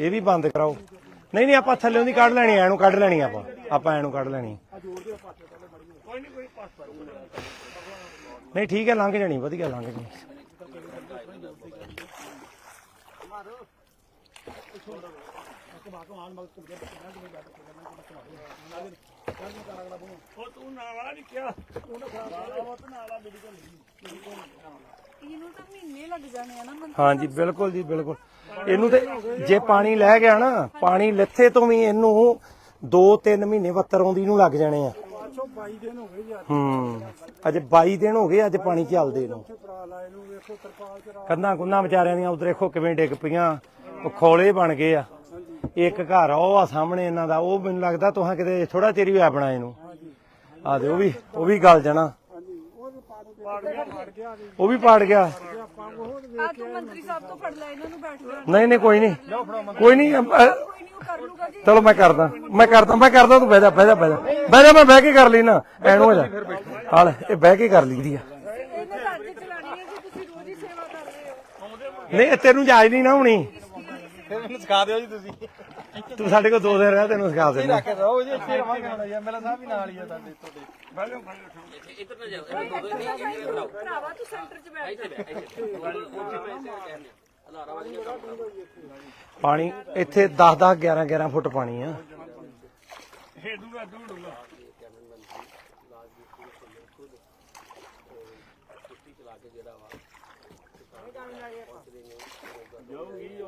ਇਹ ਵੀ ਬੰਦ ਕਰਾਓ। ਨਹੀਂ ਨਹੀਂ ਆਪਾਂ ਥੱਲੇ ਦੀ ਕੱਢ ਲੈਣੀ ਐ ਨੂੰ ਕੱਢ ਲੈਣੀ ਆਪਾਂ। ਆਪਾਂ ਐ ਨੂੰ ਕੱਢ ਲੈਣੀ ਨਹੀਂ ਠੀਕ ਹੈ ਲੰਘ ਜਾਣੀ ਵਧੀਆ ਲੰਘ ਜਾਣੀ ਉਹ ਤੂੰ ਨਾਲਾ ਨਹੀਂ। ਲੱਗ ਜਾਣੇ ਆ ਨਾ ਹਾਂਜੀ ਬਿਲਕੁਲ ਜੀ ਬਿਲਕੁਲ। ਇਹਨੂੰ ਤੇ ਜੇ ਪਾਣੀ ਲੈ ਗਿਆ ਨਾ ਪਾਣੀ ਲੱਥੇ ਤੋਂ ਵੀ ਇਹਨੂੰ 2-3 ਮਹੀਨੇ ਵੱਤਰ ਆਉਂਦੀ ਨੂੰ ਲੱਗ ਜਾਣੇ ਆ। 22 ਦਿਨ ਹੋ ਗਏ ਯਾਰ ਹੂੰ ਅੱਜ 22 ਦਿਨ ਹੋ ਗਏ ਅੱਜ ਪਾਣੀ ਚੱਲਦੇ ਨੂੰ। ਭਰਾ ਲਾਏ ਨੂੰ ਵੇਖੋ ਤਰਪਾਲ ਚ ਕੰਧਾਂ ਕੁੰਧਾਂ ਵਿਚਾਰਿਆਂ ਦੀਆਂ ਉਧਰ ਦੇਖੋ ਕਿਵੇਂ ਡਿੱਗ ਪਈਆਂ ਉਹ ਖੋਲੇ ਬਣ ਗਏ ਆ। ਇੱਕ ਘਰ ਆ ਉਹ ਆ ਸਾਹਮਣੇ ਇਹਨਾਂ ਦਾ ਉਹ ਮੈਨੂੰ ਲੱਗਦਾ ਤੁਹਾਂ ਕਿਤੇ ਥੋੜਾ ਚਿਰ ਹੀ ਹੋਇਆ ਬਣਾ ਇਹਨੂੰ। ਆ ਦੇ ਉਹ ਵੀ ਉਹ ਵੀ ਗਲ ਜਾਣਾ। ਉਹ ਵੀ ਪਾੜ ਗਿਆ ਪਾੜ ਗਿਆ ਜੀ। ਉਹ ਵੀ ਪਾੜ ਗਿਆ। ਆਪਾਂ ਉਹ ਆ ਤੂੰ ਮੰਤਰੀ ਸਾਹਿਬ ਤੋਂ ਫੜ ਲੈ ਇਹਨਾਂ ਨੂੰ ਬੈਠ ਜਾ। ਨਹੀਂ ਨਹੀਂ ਕੋਈ ਨਹੀਂ। ਕੋਈ ਨਹੀਂ ਅ, ਅ, ਕੋਈ ਨਹੀਂ ਉਹ ਕਰ ਲੂਗਾ ਜੀ। ਚਲੋ ਮੈਂ ਕਰਦਾ ਮੈਂ ਕਰਦਾ ਮੈਂ ਕਰਦਾ ਤੂੰ ਬਹਿ ਜਾ ਬਹਿ ਜਾ ਬਹਿ ਜਾ। ਬਹਿ ਜਾ ਮੈਂ ਬਹਿ ਕੇ ਕਰ ਲਈ ਨਾ ਐਨੂੰ ਹੋ ਜਾ। ਹਾਲ ਇਹ ਬਹਿ ਕੇ ਕਰ ਲਈਦੀ ਆ। ਇਹਨੇ ਤਾਂ ਅੱਜ ਚਲਾਣੀ ਹੈ ਜੀ ਤੁਸੀਂ ਰੋਜ਼ ਹੀ ਸੇਵਾ ਕਰ ਰਹੇ ਹੋ। ਨਹੀਂ ਤੈਨੂੰ ਜਾਇਜ਼ ਨਹੀਂ ਨਾ ਹੋਣੀ। ਮੈਨੂੰ ਸਿਖਾ ਦਿਓ ਜੀ ਤੁਸੀਂ। ਤੂੰ ਸਾਡੇ ਕੋਲ ਦੋ ਦਿਨ ਰਹਿ ਤੈਨੂੰ ਸਿਖਾ ਦੇਣਾ ਰੱਖ ਰਹੋ ਜੀ ਇੱਥੇ ਰਵਾਂਗੇ ਹੁਣ ਜੀ ਐਮਐਲਏ ਸਾਹਿਬ ਵੀ ਨਾਲ ਹੀ ਆ ਸਾਡੇ ਤੁਹਾਡੇ। ਭਰਾਵਾ ਤੂੰ ਸੈਂਟਰ 'ਚ ਬੈਠ ਜਾ। ਪਾਣੀ ਇੱਥੇ 10 10 11 11 ਫੁੱਟ ਪਾਣੀ ਆ। ਇਹ ਦੂਗਾ ਦੂੜੂਗਾ ਠੰਡਾ ਹੋਣੇ ਤਾਂ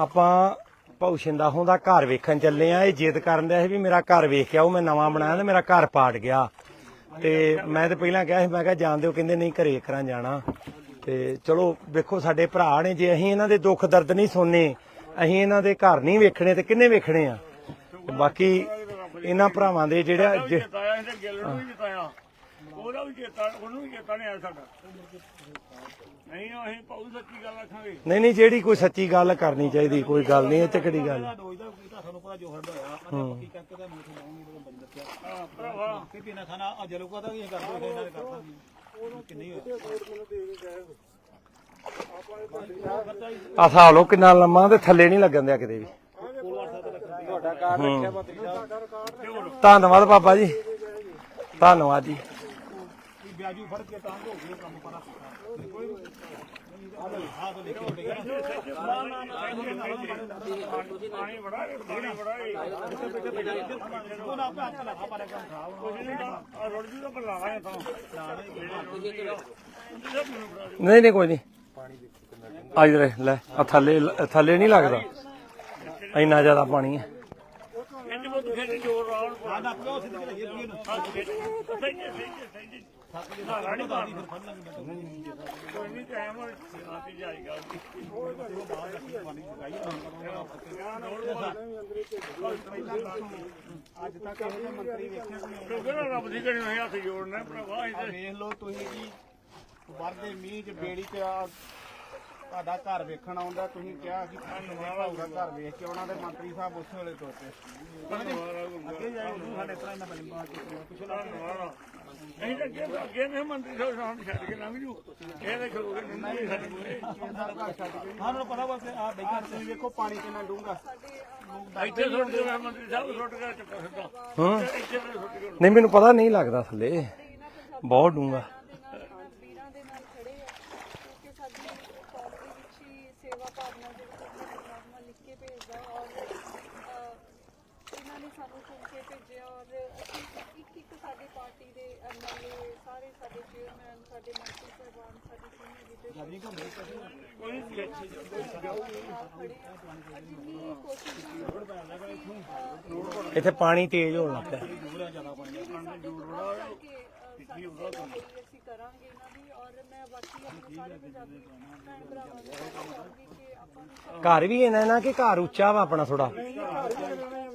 ਆਪਾਂ ਭੌਸ਼ਿੰਦਾ ਹੁੰਦਾ ਘਰ ਵੇਖਣ ਚੱਲੇ ਆ। ਇਹ ਜਿੱਦ ਕਰਨ ਦਿਆ ਸੀ ਵੀ ਮੇਰਾ ਘਰ ਵੇਖ ਕੇ ਆਓ ਮੈਂ ਨਵਾਂ ਬਣਾਇਆ ਤੇ ਮੇਰਾ ਘਰ ਪਾੜ ਗਿਆ। ਤੇ ਮੈਂ ਤੇ ਪਹਿਲਾਂ ਕਿਹਾ ਸੀ ਮੈਂ ਕਿਹਾ ਜਾਣ ਦਿਓ ਕਹਿੰਦੇ ਨਹੀਂ ਘਰੇ ਕਰਾਂ ਜਾਣਾ। ਤੇ ਚਲੋ ਵੇਖੋ ਸਾਡੇ ਭਰਾ ਨੇ ਜੇ ਅਸੀਂ ਇਹਨਾਂ ਦੇ ਦੁੱਖ ਦਰਦ ਨਹੀਂ ਸੁਣਨੇ ਅਸੀਂ ਇਹਨਾਂ ਦੇ ਘਰ ਨਹੀਂ ਵੇਖਣੇ ਤੇ ਕਿੰਨੇ ਵੇਖਣੇ ਆ? ਬਾਕੀ ਇਹਨਾਂ ਭਰਾਵਾਂ ਦੇ ਜਿਹੜਾ ਉਹਦਾ ਵੀ ਚੇਤਾ ਉਹਨੂੰ ਵੀ ਚੇਤਾ ਨਹੀਂ ਆਇਆ ਸਾਡਾ। ਨਹੀਂ ਅਸੀਂ ਪਾਉ ਸੱਚੀ ਗੱਲ ਆਖਾਂਗੇ। ਨਹੀਂ ਨਹੀਂ ਜਿਹੜੀ ਕੋਈ ਸੱਚੀ ਗੱਲ ਕਰਨੀ ਚਾਹੀਦੀ ਕੋਈ ਗੱਲ ਨਹੀਂ ਇਹ ਚ ਕਿਹੜੀ ਗੱਲ? ਰੋਜ਼ ਦਾ ਕੀਤਾ ਤੁਹਾਨੂੰ ਪਤਾ ਜੋ ਹਰਦਾ ਹੋਇਆ। ਆਪਾਂ ਤਾਂ ਪੱਕੀ ਕਰਕੇ ਤਾਂ ਮੂੰਹ ਲਾਉਂਗੇ ਜਦੋਂ ਬੰਦ ਦੱਸਿਆ। ਹਾਂ ਭਰਾਵਾ। ਕਿ ਪੀਣਾ ਖਾਣਾ ਅੱਜ ਲੋਕਾਂ ਦਾ ਵੀ ਇਹ ਕਰਦੇ ਹੋਏ ਇਹਨਾਂ ਦੇ ਕਰਦਾ ਉਹਨੂੰ ਕਿੰਨੀ ਹੋਇਆ ਆ ਹਿਸਾਬ ਲਓ ਕਿੰਨਾ ਲੰਮਾ ਤੇ ਥੱਲੇ ਨਹੀਂ ਲੱਗਣ ਦਿਆ ਕਿਤੇ ਵੀ। ਤੁਹਾਡਾ ਕਾਰਡ ਰੱਖਿਆ ਮੰਤਰੀ ਸਾਹਿਬ ਧੰਨਵਾਦ ਬਾਬਾ ਜੀ। ਧੰਨਵਾਦ ਜੀ। ਵੀ ਵਿਆਜੂ ਫੜ ਕੇ ਤਾਂ ਹੋ ਗਈ ਕੰਮ ਪਰਾ ਕੋਈ ਆ ਤਾਂ ਆ ਤਾਂ ਲਿਖੇ ਹੁੰਦੇ ਨਾ ਪਾਣੀ ਬੜਾ ਹੈ, ਪਾਣੀ ਬੜਾ ਹੈ। ਉਹ ਨਾ ਆਪੇ ਹੱਥ ਲਾ ਪਾਰੇ ਕੰਮ ਖਰਾਬ ਕੁਝ ਨਹੀਂ ਰੁੜ ਜੂ ਤਾਂ ਤਾਂ ਨਹੀਂ ਨਹੀਂ ਕੋਈ ਨਹੀਂ ਆ ਇਧਰ ਲੈ ਆ ਥੱਲੇ ਥੱਲੇ ਨਹੀਂ ਲੱਗਦਾ ਇੰਨਾ ਜ਼ਿਆਦਾ ਪਾਣੀ ਹੈ ਬਹੁਤ ਖੇਡ ਜੋਰ ਆਉਣ ਆ ਨਾ ਪਿਓ ਸਿੱਧੇ ਲੱਗੇ ਪੀਏ ਨਾਲਾ ਨਹੀਂ ਮਾਰਦੀ ਫਿਰ ਫੜ ਲਾਂਗੇ ਕੋਈ ਨਹੀਂ ਟਾਈਮ ਆਤੀ ਜਾਏਗਾ ਅੱਜ ਤੱਕ ਇਹ ਮੰਤਰੀ ਵੇਖਿਆ ਕੋਈ ਨਾ। ਰੱਬ ਦੀ ਘੜੀ ਨਹੀਂ ਹੱਥ ਜੋੜਨਾ ਭਰਾਵਾ ਇਹ ਵੇਖ ਲਓ ਤੁਸੀਂ ਜੀ ਵਰਦੇ ਮੀਂਹ ਚ ਬੇੜੀ ਆ ਤੁਹਾਡਾ ਘਰ ਵੇਖਣ ਆਉਂਦਾ ਤੁਸੀਂ ਕਿਹਾ ਕਿ ਦਾ ਘਰ ਵੇਖ ਕੇ ਉਹਨਾਂ ਦੇ ਮੰਤਰੀ ਸਾਹਿਬ ਉਸ ਵੇਲੇ ਤੋਤੇ ਅੱਗੇ ਜਾਏ ਉਦੋਂ ਸਾਡੇ ਤਰ੍ਹਾਂ ਇਹਨਾਂ ਬਲਿੰਬਾਂ ਚ ਪਿਛਲਾ ਧੰਨਵਾਦ। ਨਹੀਂ ਤਾਂ ਅੱਗੇ ਅੱਗੇ ਨੇ ਮੰਤਰੀ ਸਾਹਿਬ ਸਾਨੂੰ ਛੱਡ ਕੇ ਲੰਘ ਜੂ। ਇਹ ਤੇ ਖਲੋਗੇ ਨਹੀਂ ਸਾਡੇ ਕੋਲੇ। ਹਾਂ ਨੂੰ ਪਤਾ ਵਾ ਆ ਬੈਠਾ ਤੁਸੀਂ ਵੇਖੋ ਪਾਣੀ ਕਿੰਨਾ ਡੂੰਗਾ ਇੱਥੇ ਸੁੱਟ ਦੇ ਮੰਤਰੀ ਸਾਹਿਬ ਸੁੱਟ ਕੇ ਚੱਕਾ ਸਿੱਧਾ। ਹਾਂ। ਨਹੀਂ ਮੈਨੂੰ ਪਤਾ ਨਹੀਂ ਲੱਗਦਾ ਥੱਲੇ। ਬਹੁਤ ਡੂੰਗਾ ਵੀਰਾਂ ਦੇ ਨਾਲ ਖੜੇ ਆ ਕਿਉਂਕਿ ਸਾਡੀ ਕੌਮ ਦੇ ਵਿੱਚ ਹੀ ਸੇਵਾ ਭਾਵਨਾ ਦੇ ਵਿੱਚ ਆਪਣਾ ਪਰਮਾਤਮਾ ਲਿਖ ਕੇ ਭੇਜਦਾ ਔਰ ਅਹ, ਇਹਨਾਂ ਨੇ ਸਾਨੂੰ ਚੁਣ ਕੇ ਭੇਜਿਆ ਔਰ ਅਸੀਂ ਇੱਕ ਇੱਕ ਸਾਡੀ ਪਾਰਟੀ ਦੇ ਐਮਐਲਏ ਸਾਰੇ ਸਾਡੇ ਚੇਅਰਮੈਨ ਸਾਡੇ ਮੰਤਰੀ ਸਾਹਿਬਾਨ ਸਾਡੇ ਸੀਨੀਅਰ ਲੀਡਰ ਕੋਈ ਨਹੀਂ ਖੜੇ ਆ। ਜਿੰਨੀ ਕੋਸ਼ਿਸ਼ ਹੋਈ ਇੱਥੇ। ਪਾਣੀ ਤੇਜ਼ ਹੋਣ ਲੱਗ ਪਿਆ। ਅਸੀਂ ਕਰਾਂਗੇ ਇਹਨਾਂ ਦੀ। ਔਰ ਮੈਂ ਬਾਕੀ ਆਪਣੇ ਸਾਰੇ ਪੰਜਾਬੀ ਭੈਣ ਭਰਾਵਾਂ ਨੂੰ ਕਹਾਂਗੀ ਕਿ ਆਪਾਂ ਨੂੰ ਘਰ ਵੀ ਇਹਨਾਂ ਨਾ ਕਿ ਘਰ ਉੱਚਾ ਵਾ ਆਪਣਾ ਥੋੜਾ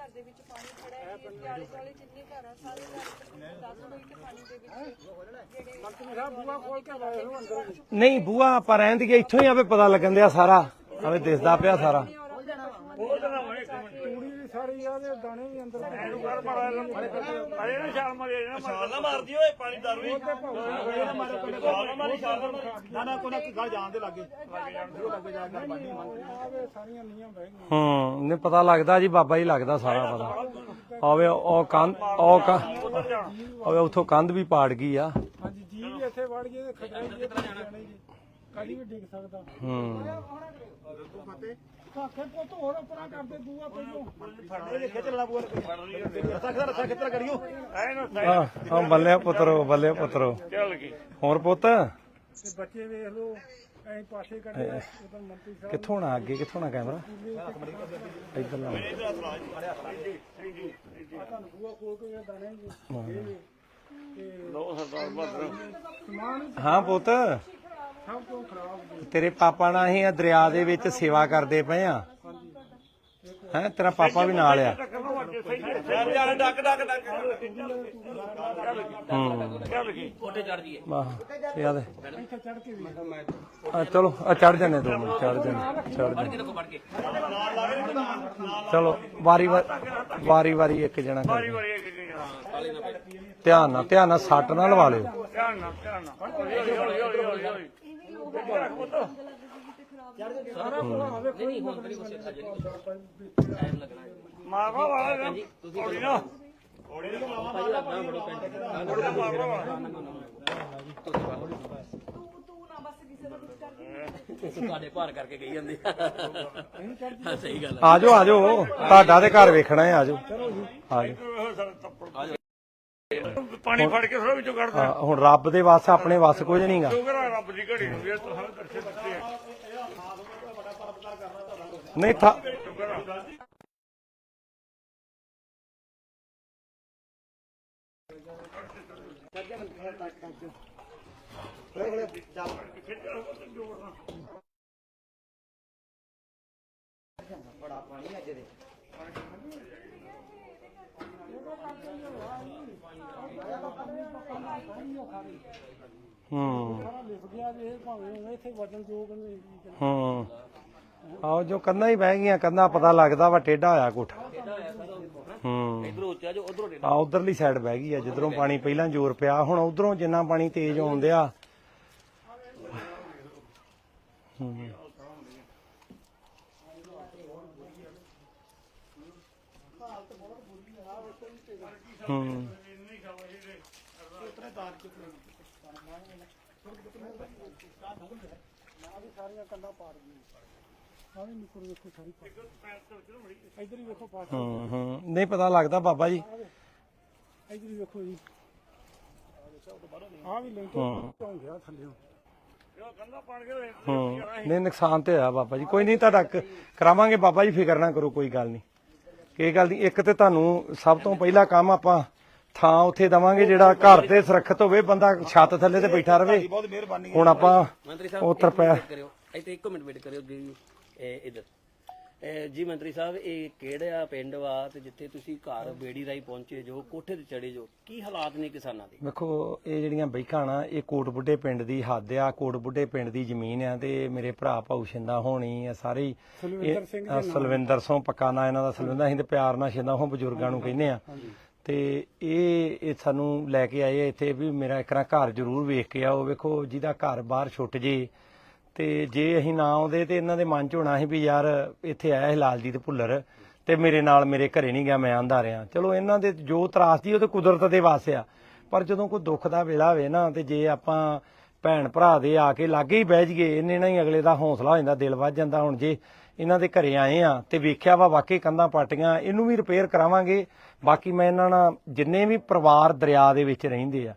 ਔਰ ਦੇ ਵਿੱਚ ਪਾਣੀ ਖੜਾ ਹੈ ਤੇ ਆਲੇ ਦੁਆਲੇ ਜਿੰਨੇ ਘਰ ਆ ਸਾਰੇ ਘਰ ਦੱਸ ਹੋਈ ਕਿ ਪਾਣੀ ਦੇ ਵਿੱਚ ਜਿਹੜੇ ਮੰਤਰੀ ਸਾਹਿਬ ਬੂਆ ਖੋਲ ਕੇ ਆਏ ਹੋ ਅੰਦਰ। ਨਹੀਂ ਬੂਆ ਆਪਾਂ ਰਹਿਣ ਦੀ ਇੱਥੋਂ ਹੀ ਆਵੇ ਪਤਾ ਲੱਗਣ ਦਿਆ ਸਾਰਾ ਆਵੇ ਦਿਸਦਾ ਪਿਆ ਸਾਰਾ। ਹੋਏ ਸਾਰੀ ਆ ਦੇ ਦਾਣੇ ਵੀ ਅੰਦਰ ਐਨੂੰ ਕਰ ਮਾਰਾ ਅਰੇ ਨਾ ਛਾਲ ਮਾਰੀ ਨਾ ਛਾਲ ਨਾ ਮਾਰਦੀ ਓਏ ਪਾਣੀ ਦਾਰੂ ਹੀ ਛਾਲ ਨਾ ਮਾਰੀ ਛਾਲ ਨਾ ਮਾਰੀ। ਨਾ ਨਾ ਕੋਈ ਨਾ ਕੋਈ ਗੱਲ ਜਾਣ ਦੇ ਲੱਗੇ ਲੱਗੇ ਜਾ ਕੇ ਬਾਡੀ ਹੂੰ ਨੇ ਪਤਾ ਲੱਗਦਾ ਜੀ ਬਾਬਾ ਜੀ ਲੱਗਦਾ ਸਾਰਾ ਪਤਾ। ਆਵੇ ਉਹ ਕੰਧ ਉਹ ਕੰਧ ਆਵੇ ਉੱਥੋਂ ਕੰਧ ਵੀ ਪਾੜ ਗਈ ਆ। ਹਾਂਜੀ ਜੀ ਵੀ ਇੱਥੇ ਵੜ ਗਏ ਤੇ ਖਤਰਾ ਹੀ ਇੱਥੇ ਜਾਣਾ ਹੀ ਜੀ ਕਦੀ ਵੀ ਡਿੱਗ ਸਕਦਾ। ਹੂੰ। ਕਾਕੇ ਪੁੱਤ ਹੋਰ ਉਪਰਾਂ ਕਰਦੇ ਬੂਆ ਪਹਿਲੋਂ ਇਹ ਖਿੱਚ ਲੈਣਾ ਬੂਆ ਰੱਸਾ ਖਿੱਚ ਰੱਸਾ ਖਿੱਚ ਕਰਿਓ ਐਨੂੰ ਆ ਆ ਬੱਲੇ ਪੁੱਤਰੋ ਬੱਲੇ ਪੁੱਤਰੋ। ਚੱਲ ਗਈ। ਹੋਰ ਪੁੱਤ? ਤੇ ਬੱਚੇ ਵੇਖ ਲਓ ਐਂ ਪਾਸੇ ਕੱਢੇ ਉਦੋਂ ਮੰਤਰੀ ਸਾਹਿਬ ਕਿੱਥੋਂ ਨਾ ਅੱਗੇ? ਕਿੱਥੋਂ ਨਾ ਕੈਮਰਾ? ਇੱਧਰ ਲਾ। ਤੁਹਾਨੂੰ ਬੂਆ ਖੋਲ ਕੇ ਇਹ ਦਾਣੇ ਜੀ ਲੋ ਸਰਦਾਰ ਬਹਾਦਰ। ਸਮਾਨ ਹਾਂ ਪੁੱਤ। ਤੇਰੇ ਪਾਪਾ ਨਾਲ ਅਸੀਂ ਆ ਦਰਿਆ ਦੇ ਵਿੱਚ ਸੇਵਾ ਕਰਦੇ ਪਏ ਆ। ਹੈ, ਤੇਰਾ ਪਾਪਾ ਵੀ ਨਾਲ ਆ। ਵਾਹ, ਇਹ ਆ ਚਲੋ, ਆ ਚੜ ਜਾਂਦੇ ਦੋ ਮਿੰਟ ਚੜ ਜਾਂਦੇ ਚੜ ਜਾਂਦੇ। ਚਲੋ, ਵਾਰੀ ਵਾਰੀ ਵਾਰੀ ਵਾਰੀ ਇੱਕ ਜਣਾ ਕਰ ਧਿਆਨ ਨਾਲ ਧਿਆਨ ਨਾਲ ਸੱਟ ਨਾ ਲਵਾ ਲਿਓ। ਧਿਆਨ ਨਾਲ ਧਿਆਨ ਨਾਲ ਰੱਖ ਪੁੱਤ ਸਾਰਾ ਭਲਾ ਆਵੇ ਕੋਈ ਮਾਰਵਾ ਵਾਲਾ ਨਾ ਹੌਲੀ ਨਾ ਹੌਲੀ ਨਾ ਮਾਰਵਾ ਵਾਲਾ ਤੂੰ ਤੂੰ ਨਾ ਬਸ ਕਿਸੇ ਦਾ ਕੁਝ ਕਰਕੇ ਤੁਹਾਡੇ ਭਾਰ ਕਰਕੇ ਗਈ ਜਾਂਦੀ ਸਹੀ ਗੱਲ ਆਜੋ ਆਜੋ ਤੁਹਾਡਾ ਤੇ ਘਰ ਵੇਖਣਾ ਹੈ ਆਜੋ ਆਜੋ ਪਾਣੀ ਫੜ ਕੇ ਥੋੜਾ ਵਿੱਚੋਂ ਕੱਢਦਾ। ਹਾਂ, ਹੁਣ ਰੱਬ ਦੇ ਵਾਸ ਆਪਣੇ ਵਾਸ ਕੁਝ ਨਹੀਂਗਾ ਸ਼ੁਕਰ ਆ ਰੱਬ ਦੀ ਘੜੀ ਨੂੰ ਵੀ ਤੁਹਾਨੂੰ ਦਰਸ਼ਨ ਦਿੱਤੇ ਆ। ਨਹੀਂ ਥਾ ਸ਼ੁਕਰ ਆ। ਹੂੰ। ਲਿਪ ਗਿਆ ਵੀ ਇਹ ਭਾਵੇਂ ਇੱਥੇ ਵਜਨ ਜੋਗ ਨਹੀਂ ਹੂੰ। ਆਓ ਜੋ ਕੰਨਾਂ ਹੀ ਬਹਿ ਗਈਆਂ, ਕੰਨਾਂ ਪਤਾ ਲੱਗਦਾ ਵਾ, ਟੇਢਾ ਹੋਇਆ ਕੋਠਾ। ਹੂੰ। ਇਧਰੋਂ ਉੱਚਾ ਜੋ ਉਧਰੋਂ ਆ ਉਧਰਲੀ ਸਾਈਡ ਬਹਿ ਗਈ ਆ, ਜਿੱਧਰੋਂ ਪਾਣੀ ਪਹਿਲਾਂ ਜ਼ੋਰ ਪਿਆ, ਹੁਣ ਉਧਰੋਂ ਜਿੰਨਾ ਪਾਣੀ ਤੇਜ਼ ਆਉਂਦਿਆ ਹੂੰ ਹੂੰ ਸਾਰੀਆਂ ਕੰਧਾਂ ਪਾੜ ਗਈਆਂ ਆਹ ਨਿਕਲ ਵੇਖੋ ਸਾਰੀ ਪਾੜ ਇੱਧਰ ਹੂੰ ਹੂੰ ਨਹੀਂ ਪਤਾ ਲੱਗਦਾ ਬਾਬਾ ਜੀ। ਇੱਧਰ ਹੀ। ਵੇਖੋ ਜੀ ਆ ਵੀ ਲੈਂਟਰ ਢੋਂ ਗਿਆ ਥੱਲੇੋਂ ਹੂੰ ਨਹੀਂ, ਨੁਕਸਾਨ ਤੇ ਹੋਇਆ ਬਾਬਾ ਜੀ। ਕੋਈ ਨਹੀਂ, ਤੁਹਾਡਾ ਕ- ਕਰਾਵਾਂਗੇ। ਬਾਬਾ ਜੀ, ਫਿਕਰ ਨਾ ਕਰੋ, ਕੋਈ ਗੱਲ ਨਹੀਂ। ਇਹ ਗੱਲ ਦੀ ਇੱਕ ਤੇ ਤੁਹਾਨੂੰ ਸਭ ਤੋਂ ਪਹਿਲਾ ਕੰਮ ਆਪਾਂ ਥਾਂ ਉੱਥੇ ਦਵਾਂਗੇ ਜਿਹੜਾ ਘਰ ਤੇ ਸੁਰੱਖਿਅਤ ਹੋਵੇ ਬੰਦਾ ਛੱਤ ਥੱਲੇ ਤੇ ਬੈਠਾ ਰਵੇ। ਬਹੁਤ ਮਿਹਰਬਾਨੀ ਹੁਣ ਆਪਾਂ ਮੰਤਰੀ ਉਹ ਸਾਹਿਬ ਤਰਪੈ ਕਰਿਓ। ਇੱਥੇ ਇੱਕ ਮਿੰਟ ਵੇਟ ਕਰਿਓ ਜੀ ਇਹ ਇਧਰ। ਇਹ ਜੀ ਮੰਤਰੀ ਸਾਹਿਬ ਇਹ ਕਿਹੜਾ ਪਿੰਡ ਵਾ ਤੇ ਜਿੱਥੇ ਤੁਸੀਂ ਘਰ ਬੇੜੀ ਰਾਈ ਪਹੁੰਚੇ ਜੋ ਕੋਠੇ ਤੇ ਚੜੇ ਜੋ ਕੀ ਹਾਲਾਤ ਨੇ ਕਿਸਾਨਾਂ ਦੇ? ਵੇਖੋ ਇਹ ਜਿਹੜੀਆਂ ਬੈਕਾਂ ਨਾ ਇਹ ਕੋਟ ਬੁੱਢੇ ਪਿੰਡ ਦੀ ਹੱਦ ਆ ਕੋਟ ਬੁੱਢੇ ਪਿੰਡ ਦੀ ਜ਼ਮੀਨ ਆ ਤੇ ਮੇਰੇ ਭਰਾ ਭਾਊ ਸ਼ਿੰਦਾ ਹੋਣੀ ਆ ਸਾਰੇ ਹੀ। ਸੁਲਵਿੰਦਰ ਸਿੰਘ ਇਹ- ਅ, ਸੁਲਵਿੰਦਰ ਸਿੰਘ ਪੱਕਾ ਨਾਂ ਇਹਨਾਂ ਦਾ ਸੁਲਵਿੰਦਰ ਅਸੀਂ ਤੇ ਪਿਆਰ ਨਾਲ ਸ਼ਿੰਦਾ ਹੋ ਬਜ਼ੁਰਗਾਂ ਨੂੰ ਕਹਿੰਦੇ ਆ। ਤੇ ਇਹ ਇਹ ਸਾਨੂੰ ਲੈ ਕੇ ਆਏ ਆ ਇੱਥੇ ਵੀ ਮੇਰਾ ਇੱਕਰਾ ਘਰ ਜ਼ਰੂਰ ਵੇਖ ਕੇ ਆਓ। ਵੇਖੋ ਜਿਹਦਾ ਘਰ ਬਾਹਰ ਛੁੱਟ ਜੇ ਤੇ ਜੇ ਅਸੀਂ ਨਾ ਆਉਂਦੇ ਤੇ ਇਹਨਾਂ ਦੇ ਮਨ ਚ ਹੋਣਾ ਸੀ ਵੀ ਯਾਰ ਇੱਥੇ ਆਇਆ ਸੀ ਲਾਲਜੀਤ ਭੁੱਲਰ ਤੇ ਮੇਰੇ ਨਾਲ ਮੇਰੇ ਘਰੇ ਨਹੀਂ ਗਿਆ, ਮੈਂ ਆਂਦਾ ਰਿਹਾ। ਚਲੋ ਇਹਨਾਂ ਦੇ ਜੋ ਤਰਾਸ ਦੀ ਉਹ ਤੇ ਕੁਦਰਤ ਦੇ ਵਾਸ ਆ। ਪਰ ਜਦੋਂ ਕੋਈ ਦੁੱਖ ਦਾ ਵੇਲਾ ਹੋਵੇ ਨਾ ਤੇ ਜੇ ਆਪਾਂ ਭੈਣ ਭਰਾ ਦੇ ਆ ਕੇ ਲਾਗੇ ਹੀ ਬਹਿ ਜਾਈਏ ਇਹਨੇ ਨਾਲ ਹੀ ਅਗਲੇ ਦਾ ਹੌਸਲਾ ਹੋ ਜਾਂਦਾ, ਦਿਲ ਵੱਜ ਜਾਂਦਾ ਹੁਣ ਜੇ ਇਹਨਾਂ ਦੇ ਘਰੇ ਆਏ ਆ ਤੇ ਵੇਖਿਆ ਵਾ ਵਾਕਈ ਕੰਧਾਂ ਪਾਟੀਆਂ, ਇਹਨੂੰ ਵੀ ਰਿਪੇਅਰ ਕਰਾਵਾਂਗੇ। ਬਾਕੀ ਮੈਂ ਇਹਨਾਂ ਨਾਲ ਜਿੰਨੇ ਵੀ ਪਰਿਵਾਰ ਦਰਿਆ ਦੇ ਵਿੱਚ ਰਹਿੰਦੇ ਆ,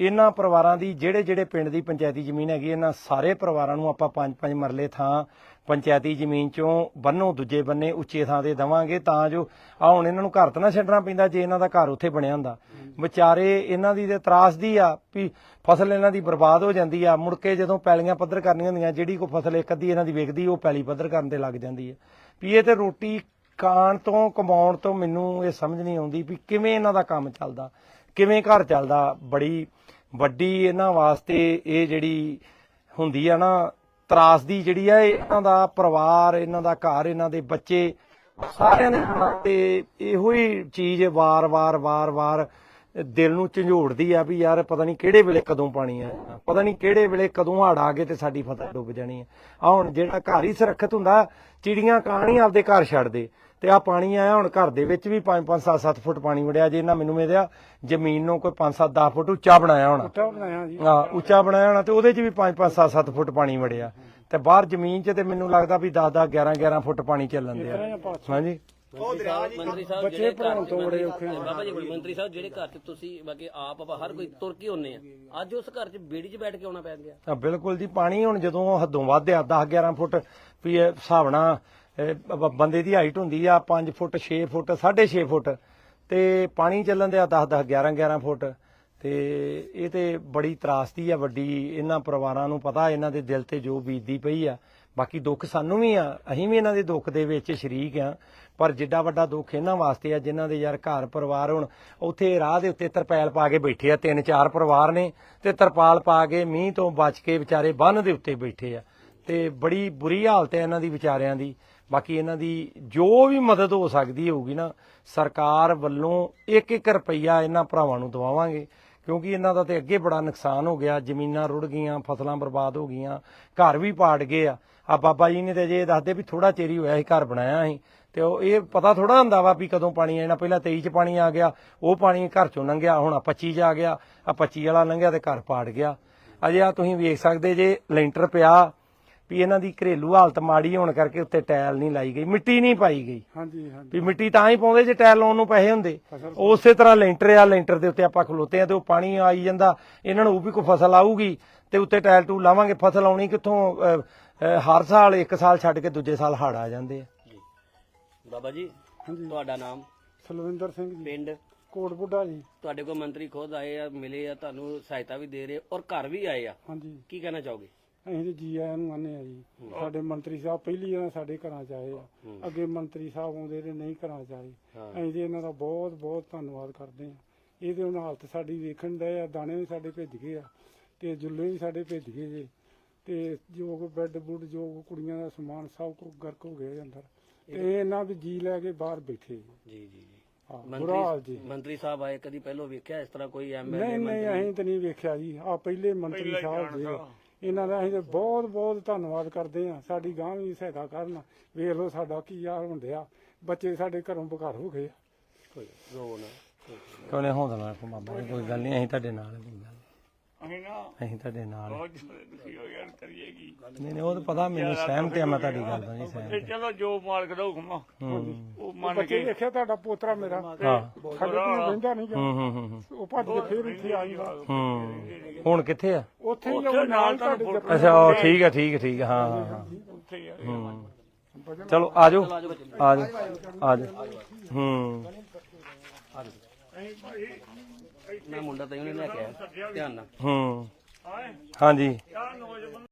ਇਹਨਾਂ ਪਰਿਵਾਰਾਂ ਦੀ ਜਿਹੜੇ ਜਿਹੜੇ ਪਿੰਡ ਦੀ ਪੰਚਾਇਤੀ ਜ਼ਮੀਨ ਹੈਗੀ, ਇਹਨਾਂ ਸਾਰੇ ਪਰਿਵਾਰਾਂ ਨੂੰ ਆਪਾਂ ਪੰਜ ਪੰਜ ਮਰਲੇ ਥਾਂ ਪੰਚਾਇਤੀ ਜ਼ਮੀਨ ਚੋਂ ਬੰਨੋ ਦੂਜੇ ਬੰਨੇ ਉੱਚੇ ਥਾਂ ਤੇ ਦਵਾਂਗੇ ਤਾਂ ਜੋ ਆ ਹੁਣ ਇਹਨਾਂ ਨੂੰ ਘਰ ਤਾਂ ਨਾ ਛੱਡਣਾ ਪੈਂਦਾ ਜੇ ਇਹਨਾਂ ਦਾ ਘਰ ਉੱਥੇ ਬਣਿਆ ਹੁੰਦਾ। ਵਿਚਾਰੇ ਇਹਨਾਂ ਦੀ ਤੇ ਤਰਾਸਦੀ ਆ ਵੀ ਫਸਲ ਇਹਨਾਂ ਦੀ ਬਰਬਾਦ ਹੋ ਜਾਂਦੀ ਆ। ਮੁੜ ਕੇ ਜਦੋਂ ਪੈਲੀਆਂ ਪੱਧਰ ਕਰਨੀਆਂ ਹੁੰਦੀਆਂ, ਜਿਹੜੀ ਕੋ ਫਸਲ ਇੱਕ ਅੱਧੀ ਇਹਨਾਂ ਦੀ ਵਿਕਦੀ, ਉਹ ਪੈਲੀ ਪੱਧਰ ਕਰਨ ਤੇ ਲੱਗ ਜਾਂਦੀ ਹੈ ਵੀ ਇਹ ਤੇ ਰੋਟੀ ਕਾਣ ਤੋਂ, ਕਮਾਉਣ ਤੋਂ ਮੈਨੂੰ ਇਹ ਸਮਝ ਨਹੀਂ ਆਉਂਦੀ ਵੀ ਕਿਵੇਂ ਇਹਨਾਂ ਦਾ ਕੰਮ ਚੱਲਦਾ, ਕਿਵੇਂ ਘਰ ਚੱਲਦਾ। ਬੜੀ ਵੱਡੀ ਇਹਨਾਂ ਵਾਸਤੇ ਇਹ ਜਿਹੜੀ ਹੁੰਦੀ ਆ ਨਾ ਤਰਾਸਦੀ ਜਿਹੜੀ ਆ, ਇਹਨਾਂ ਦਾ ਪਰਿਵਾਰ, ਇਹਨਾਂ ਦਾ ਘਰ, ਇਹਨਾਂ ਦੇ ਬੱਚੇ, ਸਾਰਿਆਂ ਦੇ ਤੇ ਇਹੋ ਹੀ ਚੀਜ਼ ਵਾਰ-ਵਾਰ ਵਾਰ-ਵਾਰ ਦਿਲ ਨੂੰ ਝੰਜੋੜਦੀ ਆ ਵੀ ਯਾਰ ਪਤਾ ਨਹੀਂ ਕਿਹੜੇ ਵੇਲੇ ਕਦੋਂ ਪਾਣੀ ਆ। ਪਤਾ ਨਹੀਂ ਕਿਹੜੇ ਵੇਲੇ ਕਦੋਂ ਹੜ ਆ ਗਏ ਤੇ ਸਾਡੀ ਫਸਲ ਡੁੱਬ ਜਾਣੀ ਆ। ਆ ਹੁਣ ਜਿਹੜਾ ਘਰ ਹੀ ਸੁਰੱਖਿਅਤ ਹੁੰਦਾ, ਚਿੜੀਆਂ ਕਾਣੀ ਆਪਦੇ ਘਰ ਛੱਡਦੇ ਤੇ ਆ ਪਾਣੀ ਆਇਆ ਹੁਣ ਘਰ ਦੇ ਵਿੱਚ ਵੀ 5 5 7 7 ਫੁੱਟ ਪਾਣੀ ਵੜਿਆ ਜੇ ਇਹਨਾਂ ਮੈਨੂੰ ਮਿਲਿਆ ਜ਼ਮੀਨ ਨੂੰ ਕੋਈ 5 7 10 ਫੁੱਟ ਉੱਚਾ ਬਣਾਇਆ ਹੋਣਾ। ਟਾ ਬਣਾਇਆ ਜੀ। ਆ ਉੱਚਾ ਬਣਾਇਆ ਹੋਣਾ ਤੇ ਉਹਦੇ 'ਚ ਵੀ 5 5 7 7 ਫੁੱਟ ਪਾਣੀ ਵੜਿਆ। ਤੇ ਬਾਹਰ ਜ਼ਮੀਨ 'ਚ ਤੇ ਮੈਨੂੰ ਲੱਗਦਾ ਵੀ 10 10 11 11 ਫੁੱਟ ਪਾਣੀ ਚੱਲਣ ਦਿਆ। ਹਾਂਜੀ। ਮੰਤਰੀ ਸਾਹਿਬ ਜਿਹੜੇ ਘਰ ਤੋਂ ਬੜੇ ਔਖੇ ਬਾਬਾ ਜੀ ਮੰਤਰੀ ਸਾਹਿਬ ਜਿਹੜੇ ਘਰ 'ਚ ਤੁਸੀਂ ਬਾਕੀ ਆਪ ਆਪਾਂ ਹਰ ਕੋਈ ਤੁਰ ਕੇ ਹੁੰਨੇ ਆ। ਅੱਜ ਉਸ ਘਰ 'ਚ ਬੇੜੀ 'ਚ ਬੈਠ ਕੇ ਆਉਣਾ ਪੈ ਗਿਆ ਆ ਬਿਲਕੁਲ ਜੀ ਪਾਣੀ ਹੁਣ ਜਦੋਂ ਹੱਦੋਂ ਵੱਧ ਆ 10 11 ਫੁੱਟ ਵੀ ਇਹ ਹਿਸਾਬ ਨਾਲ ਇਹ ਬ- ਬੰਦੇ ਦੀ ਹਾਈਟ ਹੁੰਦੀ ਆ 5 ਫੁੱਟ 6 ਫੁੱਟ 6.5 ਫੁੱਟ। ਤੇ ਪਾਣੀ ਚੱਲਣ ਦੇ ਆ 10 10 11 11 ਫੁੱਟ। ਤੇ ਇਹ ਤੇ ਬੜੀ ਤਰਾਸਦੀ ਆ ਵੱਡੀ, ਇਹਨਾਂ ਪਰਿਵਾਰਾਂ ਨੂੰ ਪਤਾ, ਇਹਨਾਂ ਦੇ ਦਿਲ ਤੇ ਜੋ ਬੀਤਦੀ ਪਈ ਆ। ਬਾਕੀ ਦੁੱਖ ਸਾਨੂੰ ਵੀ ਆ, ਅਸੀਂ ਵੀ ਇਹਨਾਂ ਦੇ ਦੁੱਖ ਦੇ ਵਿੱਚ ਸ਼ਰੀਕ ਆ। ਪਰ ਜਿੱਡਾ ਵੱਡਾ ਦੁੱਖ ਇਹਨਾਂ ਵਾਸਤੇ ਆ, ਜਿਨ੍ਹਾਂ ਦੇ ਯਾਰ ਘਰ ਪਰਿਵਾਰ ਹੁਣ, ਉੱਥੇ ਰਾਹ ਦੇ ਉੱਤੇ ਤਰਪਾਲ ਪਾ ਕੇ ਬੈਠੇ ਆ, ਤਿੰਨ ਚਾਰ ਪਰਿਵਾਰ ਨੇ, ਤੇ ਤਰਪਾਲ ਪਾ ਕੇ ਮੀਂਹ ਤੋਂ ਬਚ ਕੇ ਵਿਚਾਰੇ ਬੰਨ ਦੇ ਉੱਤੇ ਬੈਠੇ ਆ। ਤੇ ਬੜੀ ਬੁਰੀ ਹਾਲਤ ਹੈ ਇਹਨਾਂ ਦੀ ਵਿਚਾਰਿਆਂ ਦੀ। ਬਾਕੀ ਇਹਨਾਂ ਦੀ ਜੋ ਵੀ ਮਦਦ ਹੋ ਸਕਦੀ ਹੋਊਗੀ ਨਾ, ਸਰਕਾਰ ਵੱਲੋਂ ਇੱਕ ਇੱਕ ਰੁਪਈਆ ਇਹਨਾਂ ਭਰਾਵਾਂ ਨੂੰ ਦਵਾਵਾਂਗੇ, ਕਿਉਂਕਿ ਇਹਨਾਂ ਦਾ ਤੇ ਅੱਗੇ ਬੜਾ ਨੁਕਸਾਨ ਹੋ ਗਿਆ, ਜ਼ਮੀਨਾਂ ਰੁੜ ਗਈਆਂ, ਫਸਲਾਂ ਬਰਬਾਦ ਹੋ ਗਈਆਂ, ਘਰ ਵੀ ਪਾੜ ਗਏ ਆ। ਆ ਬਾਬਾ ਜੀ ਨੇ ਤੇ ਜੇ ਦੱਸਦੇ ਵੀ ਥੋੜਾ ਚੇਰੀ ਹੋਇਆ ਸੀ ਘਰ ਬਣਾਇਆ ਸੀ ਤੇ ਉਹ ਇਹ ਪਤਾ ਥੋੜਾ ਹੁੰਦਾ ਵਾ ਵੀ ਕਦੋਂ ਪਾਣੀ ਆ ਜਾਣਾ ਪਹਿਲਾਂ 23 ਚ ਪਾਣੀ ਆ ਗਿਆ, ਉਹ ਪਾਣੀ ਘਰ ਚੋਂ ਲੰਘਿਆ, ਹੁਣ ਆ 25 ਚ ਆ ਗਿਆ ਆ 25 ਵਾਲਾ ਲੰਘਿਆ ਤੇ ਘਰ ਪਾੜ ਗਿਆ। ਅਜੇ ਆ ਤੁਸੀਂ ਵੇਖ ਸਕਦੇ ਜੇ ਲੈਂਟਰ ਪਿਆ ਵੀ ਇਹਨਾਂ ਦੀ ਘਰੇਲੂ ਹਾਲਤ ਮਾੜੀ ਹੋਣ ਕਰਕੇ ਉੱਤੇ ਟਾਇਲ ਨਹੀਂ ਲਾਈ ਗਈ ਮਿੱਟੀ ਨਹੀਂ ਪਾਈ ਗਈ। ਹਾਂਜੀ ਹਾਂਜੀ। ਵੀ ਮਿੱਟੀ ਤਾਂ ਹੀ ਪਾਉਂਦੇ ਜੇ ਟਾਇਲ ਲਾਉਣ ਨੂੰ ਪੈਸੇ ਹੁੰਦੇ। ਉਸੇ ਤਰ੍ਹਾਂ ਲੈਂਟਰ ਆ ਲੈਂਟਰ ਦੇ ਉੱਤੇ ਆਪਾਂ ਖਲੋਤੇ ਆ ਤੇ ਉਹ ਪਾਣੀ ਆਈ ਜਾਂਦਾ ਇਹਨਾਂ ਨੂੰ ਉਹ ਵੀ ਕੋਈ ਫਸਲ ਆਊਗੀ ਤੇ ਉੱਤੇ ਟਾਇਲ ਟੂ ਲਾਵਾਂਗੇ ਫਸਲ ਆਉਣੀ ਕਿੱਥੋਂ ਹਰ ਸਾਲ ਇੱਕ ਸਾਲ ਛੱਡ ਕੇ ਦੂਜੇ ਸਾਲ ਹੜ ਆ ਜਾਂਦੇ ਆ। ਬਾਬਾ ਜੀ ਤੁਹਾਡਾ ਨਾਮ? ਸਲਵਿੰਦਰ ਸਿੰਘ ਜੀ। ਪਿੰਡ? ਕੋਟ ਬੁੱਢਾ ਜੀ। ਤੁਹਾਡੇ ਕੋਲ ਮੰਤਰੀ ਖੁਦ ਆਏ ਆ ਮਿਲੇ ਆ ਤੁਹਾਨੂੰ ਸਹਾਇਤਾ ਵੀ ਦੇ ਰਹੇ ਔਰ ਘਰ ਵੀ ਆਏ ਆ। ਹਾਂਜੀ। ਕੀ ਕਹਿਣਾ ਚਾਹੋਗੇ? ਅਸੀਂ ਤੇ ਜੀ ਆਇਆਂ ਨੂੰ ਆਨੇ ਆ ਜੀ ਸਾਡੇ ਮੰਤਰੀ ਸਾਹਿਬ ਪਹਿਲੀ ਵਾਰ ਸਾਡੇ ਘਰਾਂ ਚ ਆਏ ਆ। ਅੱਗੇ ਮੰਤਰੀ ਸਾਹਿਬ ਆਉਂਦੇ ਨੇ ਨਹੀਂ ਘਰਾਂ ਚ ਆਏ। ਅਸੀਂ ਤੇ ਇਹਨਾਂ ਦਾ ਬਹੁਤ ਬਹੁਤ ਧੰਨਵਾਦ ਕਰਦੇ ਆ ਇਹਦੇ ਹੁਣ ਹਾਲਤ ਸਾਡੀ ਵੇਖਣ ਦੇ ਆ ਦਾਣੇ ਵੀ ਸਾਡੇ ਭੇਜ ਗਏ ਆ ਤੇ ਜੁੱਲੇ ਵੀ ਸਾਡੇ ਭੇਜ ਗਏ ਜੇ। ਤੇ ਜੋ ਕੋ ਬੈੱਡ ਬੁੱਡ ਜੋ ਕੋ ਕੁੜੀਆਂ ਦਾ ਸਮਾਨ ਸਭ ਕੁ ਗਰਕ ਹੋ ਗਿਆ ਅੰਦਰ। ਤੇ ਇਹਨਾਂ ਵੀ ਜੀ ਲੈ ਕੇ ਬਾਹਰ ਬੈਠੇ ਜੀ ਜੀ ਮੰਤਰੀ ਮੰਤਰੀ ਸਾਹਿਬ ਆਏ ਕਦੀ ਪਹਿਲਾਂ ਵੇਖਿਆ ਇਸ ਤਰ੍ਹਾਂ ਕੋਈ ਐਮਐਲਏ ਨਹੀਂ ਨਹੀਂ ਅਸੀਂ ਤਾਂ ਨਹੀਂ ਵੇਖਿਆ ਜੀ। ਆ ਪਹਿਲੇ ਮੰਤਰੀ ਸਾਹਿਬ ਜੀ ਇਹਨਾਂ ਦਾ ਅਸੀਂ ਤਾਂ ਬਹੁਤ ਬਹੁਤ ਧੰਨਵਾਦ ਕਰਦੇ ਆ ਸਾਡੀ ਗਾਂ ਵੀ ਸਹਾਇਤਾ ਕਰਨ। ਵੇਖ ਲਓ ਸਾਡਾ ਕੀ ਹਾਲ ਹੁੰਦਿਆ ਬੱਚੇ ਸਾਡੇ ਘਰੋਂ ਬਘਰ ਹੋ ਗਏ ਆ। ਰੋਣ ਕੋਨੇ ਹੌਂਦਲਾ ਰੱਖੋ ਬਾਬਾ ਜੀ, ਕੋਈ ਗੱਲ ਨਹੀਂ ਅਸੀਂ ਤੁਹਾਡੇ ਨਾਲ ਹਾਂ, ਕੋਈ ਗੱਲ ਅਸੀਂ ਨਾ ਨਹੀਂ ਅਸੀਂ ਤੁਹਾਡੇ ਨਾਲ। ਹਾਂ। ਬਹੁਤ ਜ਼ਿਆਦਾ ਦੁਖੀ ਹੋ ਯਾਰ ਕਰੀਏ ਕੀ। ਨਹੀਂ ਨਹੀਂ ਉਹ ਤਾਂ ਪਤਾ ਮੈਨੂੰ ਸਹਿਮਤ ਆ ਮੈਂ ਤੁਹਾਡੀ ਗੱਲ ਤੋਂ ਜੀ ਤੇ ਸਹਿਮਤ ਚਲੋ ਜੋ ਮਾਲਕ ਦਾ ਹੁਕਮ ਆ, ਹੂੰ। ਉਹ ਮੰਨ ਬੱਚੇ ਕੇ ਤੁਹਾਡਾ ਪੋਤਰਾ ਮੇਰਾ? ਹਾਂ। ਸਾਡੇ ਕੋਲ ਰਹਿੰਦਾ ਨਹੀਂ ਗਾ ਹੂੰ ਹੂੰ ਹੂੰ ਹੂੰ। ਉਹ ਭੱਜ ਕੇ ਫੇਰ ਇੱਥੇ ਆ ਜਾਂਦਾ ਹੂੰ। ਹੁਣ ਕਿੱਥੇ ਆ? ਉੱਥੇ ਹੀ ਉਹ ਨਾਲ ਤੁਹਾਡੇ ਜੱਫੇ ਅੱਛਾ ਉਹ ਠੀਕ ਹੈ ਠੀਕ ਹੈ ਠੀਕ ਹੈ ਹਾਂ ਹਾਂ। ਹਾਂ ਉੱਥੇ ਹੀ ਆ। ਹੂੰ ਚਲੋ ਆ ਜਾਓ ਆ ਜਾਓ ਆ ਜਾਓ ਹੂੰ ਮੁੰਡਾ ਤਾਂ ਉਹਨੇ ਲੈ ਕੇ ਆਇਆ। ਧਿਆਨ ਨਾਲ। ਹੂੰ। ਹਾਂਜੀ।